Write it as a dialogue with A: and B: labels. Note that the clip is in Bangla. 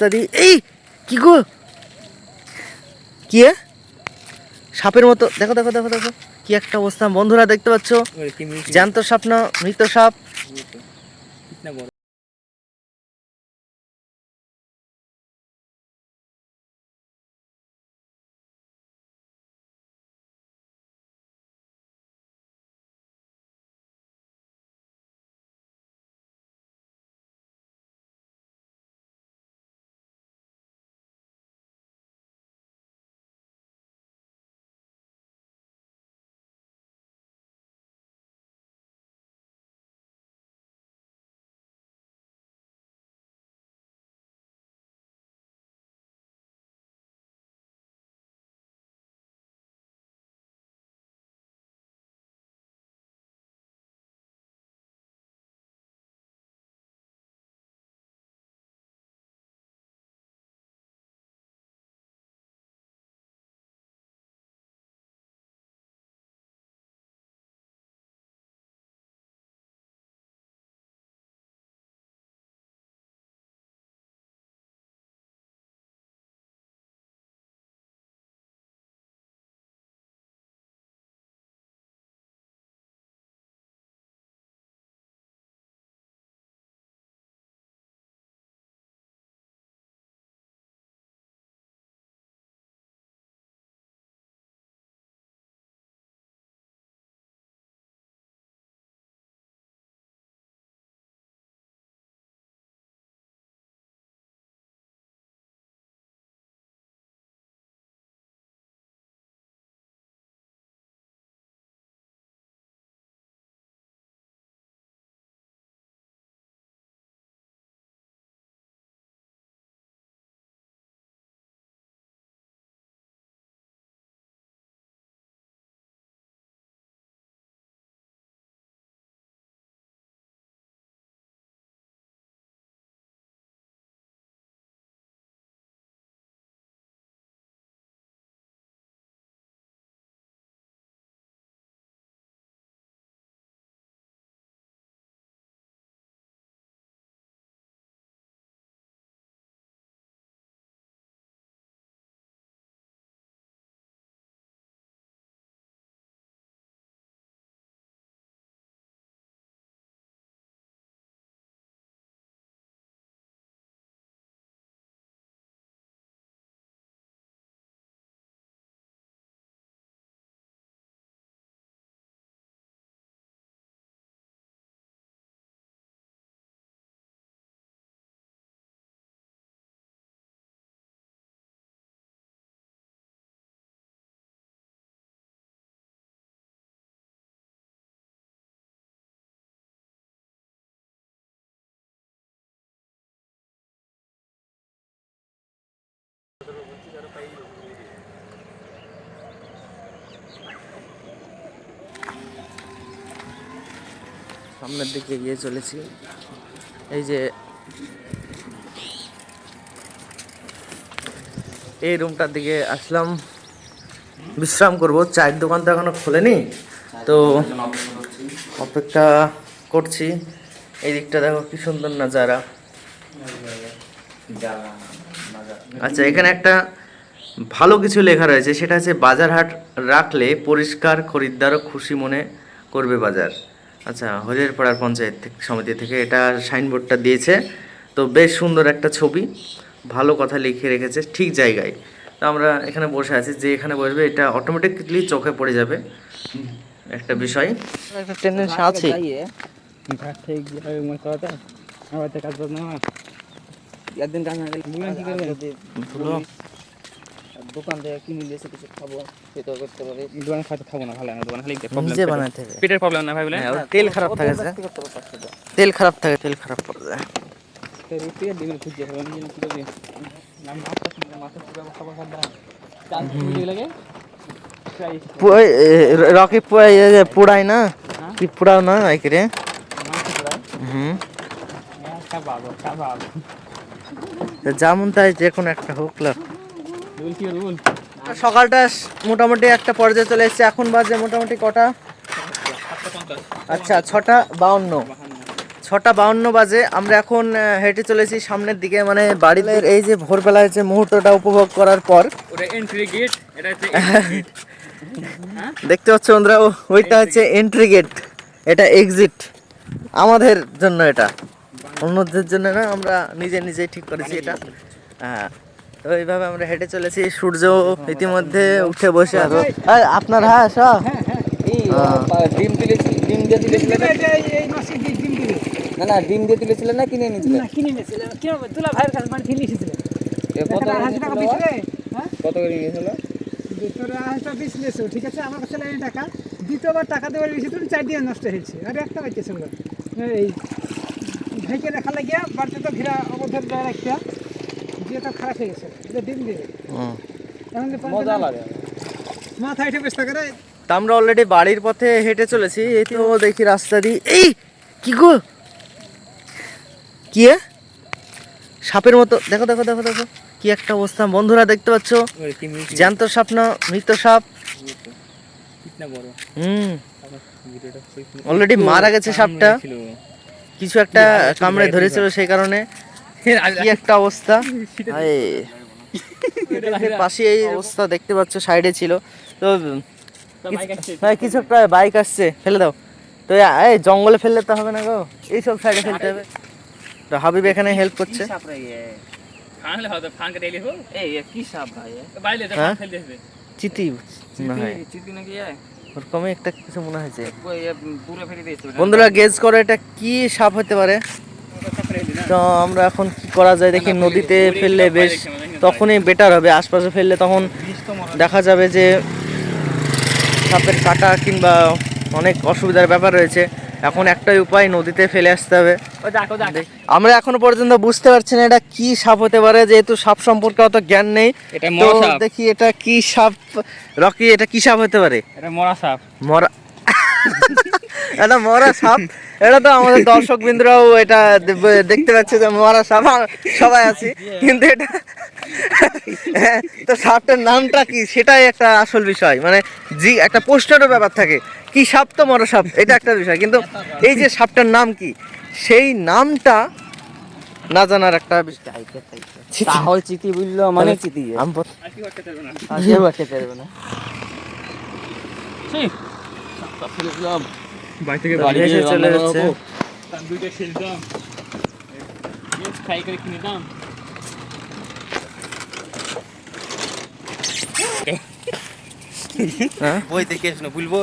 A: রাস্তা দিয়ে এই কি গো? কি সাপের মতো। দেখো দেখো দেখো দেখো। কি একটা অবস্থা। বন্ধুরা দেখতে পাচ্ছ? জ্যান্ত সাপ না মৃত সাপ? সামনের দিকে এগিয়ে চলেছি। এই যে এই রুমটার দিকে আসলাম। বিশ্রাম করব। চায়ের দোকান তো এখনও খোলেনি। তো অপেক্ষা করছি। এই দিকটা দেখো কি সুন্দর নাজারা। আচ্ছা এখানে একটা ভালো কিছু লেখা রয়েছে। সেটা হচ্ছে বাজার হাট রাখলে পরিষ্কার খরিদ্দারও খুশি মনে করবে বাজার। আচ্ছা হরিয়ার পাড়ার পঞ্চায়েত থেকে- সমিতি থেকে এটা সাইনবোর্ডটা দিয়েছে। তো বেশ সুন্দর একটা ছবি ভালো কথা লিখে রেখেছে ঠিক জায়গায়। তো আমরা এখানে বসে আছি যে এখানে বসবে এটা অটোমেটিকলি চোখে পড়ে যাবে। একটা বিষয়। একটা টেন্ডেন্সি আছে।
B: একদিন কাজ না গেলে কি করবে
A: ধুলো
B: দোকান থেকে কিনে নিয়ে এসে কিছু খাব খেতে করতে পারি।
C: দোকানে খাইতে খাব না ভালো না দোকানে খালি
A: নিজে বানাতে হবে।
C: পেটের প্রবলেম না ভাই বলে
A: হ্যাঁ, তেল খারাপ থাকে তেল খারাপ থাকে তেল খারাপ পড়ে যায়।
C: রুটি আর ডিমের খুঁজছে খাব আমি কি করবি আমি মাছের পুরো খাবার চাল লাগে
A: রকি পুড়াই না? কি পুড়াও না আইকে হুম। তো যেমন তাই যে কোনো একটা হোক লাগ
C: রুল কি রুল
A: সকালটা মোটামুটি একটা পর্যায়ে চলে এসেছে। এখন বাজে মোটামুটি কটা? আচ্ছা ছটা বাউন্ন। ছটা বাউন্ন বাজে। আমরা এখন হেঁটে চলেছি সামনের দিকে। মানে বাড়ির এই যে ভোরবেলায় যে মুহূর্তটা উপভোগ করার পর। দেখতে পাচ্ছ বন্ধুরা ওইটা হচ্ছে এন্ট্রি গেট এটা এক্সিট আমাদের জন্য এটা। অন্যদের জন্য না আমরা নিজে নিজেই ঠিক করেছি এটা। হ্যাঁ। তো এইভাবে আমরা হেঁটে চলেছি। সূর্য ইতিমধ্যে উঠে বসে আছে। এই, আপনার হ্যাঁ সব
B: এই
A: হ্যাঁ।
B: ডিম তুলেছি ডিম দিয়ে তুলেছিল না? না না ডিম দিয়ে তুলেছিল না কিনে নিয়েছিল
D: না কিনে নিয়েছিল কি হবে তুলা ভাইয়ের কাছে মানে
B: কত
D: টাকা
B: নিয়েছিল?
D: হ্যাঁ?
B: কত করে নিয়েছিল?
D: তোর আড়াইশো টাকা ঠিক আছে? আমার কাছে লাগে টাকা। দ্বিতীয়বার টাকা দেওয়ার বেশি তুমি চার দিয়ে নষ্ট হয়েছে। আর একটা বাচ্চা ওরা এই ঢেকে রাখা লাগিয়া বাড়িতে তো ঘিরা অবধান দেওয়া রাখতে খারাপ হয়ে গেছে এটা ডিম দিবে এখন
B: মজা লাগে।
D: মাথা
A: তা আমরা অলরেডি বাড়ির পথে হেঁটে চলেছি এই তো দেখি রাস্তা দিয়ে। এই কি গো? কি সাপের মতো। দেখো দেখো দেখো দেখো কি একটা অবস্থা। বন্ধুরা দেখতে পাচ্ছ? জ্যান্ত সাপ না মৃত সাপ? হুম। অলরেডি মারা গেছে সাপটা। কিছু একটা কামড়ে ধরেছিল সেই কারণে। কি একটা অবস্থা? পাশে এই অবস্থা দেখতে পাচ্ছ সাইডে ছিল। তো কিছু একটা বাইক আসছে ফেলে দাও। তো এই জঙ্গলে ফেললে তো হবে না গো। এইসব সাইডে ফেলতে হবে। তো হাবিব এখানে হেল্প করছে। হ্যাঁ? ওরকমই একটা কিছু মনে হয়েছে। বন্ধুরা গেজ করে এটা কি সাপ হতে পারে। তো আমরা এখন কি করা যায় দেখি নদীতে ফেললে বেশ তখনই বেটার হবে। আশপাশে ফেললে তখন দেখা যাবে যে সাপের কাটা কিংবা অনেক অসুবিধার ব্যাপার রয়েছে। এখন একটাই উপায় নদীতে ফেলে আসতে হবে। আমরা এখনও পর্যন্ত বুঝতে পারছি না এটা কি সাপ হতে পারে যেহেতু সাপ সম্পর্কে অত জ্ঞান নেই। তো দেখি এটা কি সাপ রকি এটা কি সাপ হতে পারে?
C: এটা মরা সাপ।
A: মরা এটা মরা সাপ। এটা তো আমাদের দর্শক বিন্দুরাও এটা দেখতে পাচ্ছে যে মরা সাপ সবাই আছি। কিন্তু এটা তো সাপটার নামটা কি? সেটাই একটা আসল বিষয়। মানে জি একটা পোস্টারও ব্যাপার থাকে। কি সাপ তো মরা সাপ? এটা একটা বিষয়। কিন্তু এই যে সাপটার নাম কি? সেই নামটা না জানার একটা বিষয়।
B: তাহল চিতি বুঝলো মানে চিতি
A: আমি বল-
C: আর কি করতে
B: পারব না।
C: বাড়ি থেকে
A: বাড়ি গিয়ে চলে যাচ্ছে।
C: তার দুইটা খেলতাম ফ্রাই করে কিনে দাম
A: হ্যাঁ?
B: বই দেখে শুনে ভুলবো।